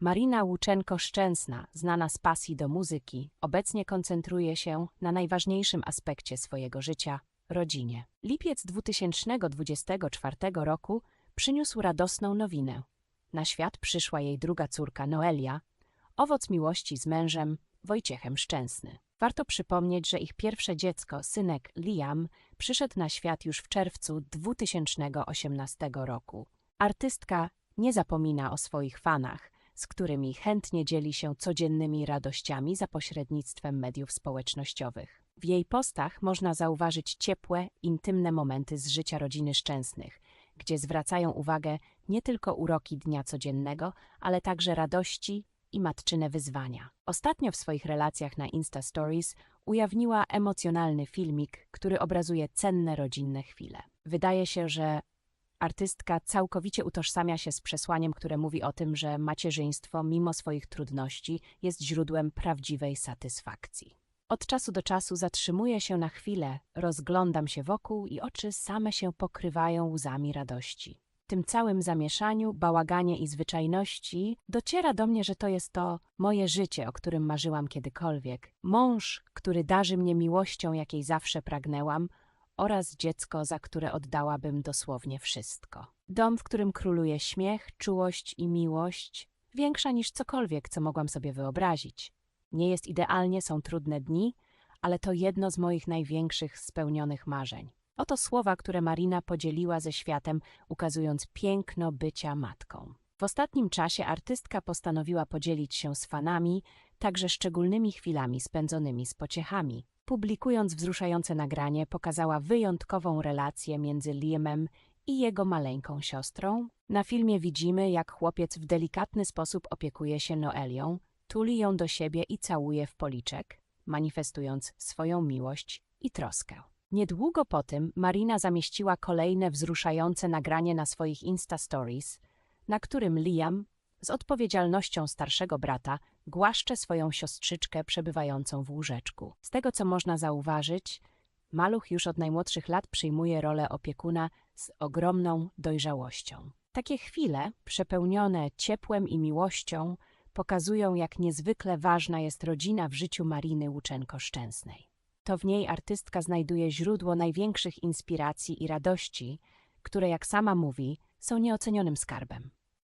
Marina Łuczenko-Szczęsna, znana z pasji do muzyki, obecnie koncentruje się na najważniejszym aspekcie swojego życia rodzinie. Lipiec 2024 roku przyniósł radosną nowinę. Na świat przyszła jej druga córka Noelia, owoc miłości z mężem Wojciechem Szczęsny. Warto przypomnieć, że ich pierwsze dziecko, synek Liam, przyszedł na świat już w czerwcu 2018 roku. Artystka nie zapomina o swoich fanach, z którymi chętnie dzieli się codziennymi radościami za pośrednictwem mediów społecznościowych. W jej postach można zauważyć ciepłe, intymne momenty z życia rodziny szczęsnych, gdzie zwracają uwagę nie tylko uroki dnia codziennego, ale także radości i matczyne wyzwania. Ostatnio w swoich relacjach na Insta Stories ujawniła emocjonalny filmik, który obrazuje cenne rodzinne chwile. Wydaje się, że artystka całkowicie utożsamia się z przesłaniem, które mówi o tym, że macierzyństwo, mimo swoich trudności, jest źródłem prawdziwej satysfakcji. Od czasu do czasu zatrzymuję się na chwilę, rozglądam się wokół i oczy same się pokrywają łzami radości. W tym całym zamieszaniu, bałaganie i zwyczajności dociera do mnie, że to jest to moje życie, o którym marzyłam kiedykolwiek. Mąż, który darzy mnie miłością, jakiej zawsze pragnęłam, oraz dziecko, za które oddałabym dosłownie wszystko. Dom, w którym króluje śmiech, czułość i miłość, większa niż cokolwiek, co mogłam sobie wyobrazić. Nie jest idealnie, są trudne dni, ale to jedno z moich największych spełnionych marzeń. Oto słowa, które Marina podzieliła ze światem, ukazując piękno bycia matką. W ostatnim czasie artystka postanowiła podzielić się z fanami także szczególnymi chwilami spędzonymi z pociechami. Publikując wzruszające nagranie, pokazała wyjątkową relację między Liamem i jego maleńką siostrą. Na filmie widzimy, jak chłopiec w delikatny sposób opiekuje się Noelią, tuli ją do siebie i całuje w policzek, manifestując swoją miłość i troskę. Niedługo po tym Marina zamieściła kolejne wzruszające nagranie na swoich Insta Stories, na którym Liam, z odpowiedzialnością starszego brata, głaszcze swoją siostrzyczkę przebywającą w łóżeczku. Z tego, co można zauważyć, maluch już od najmłodszych lat przyjmuje rolę opiekuna z ogromną dojrzałością. Takie chwile, przepełnione ciepłem i miłością, pokazują, jak niezwykle ważna jest rodzina w życiu Mariny Łuczenko-Szczęsnej. To w niej artystka znajduje źródło największych inspiracji i radości, które, jak sama mówi, są nieocenionym skarbem.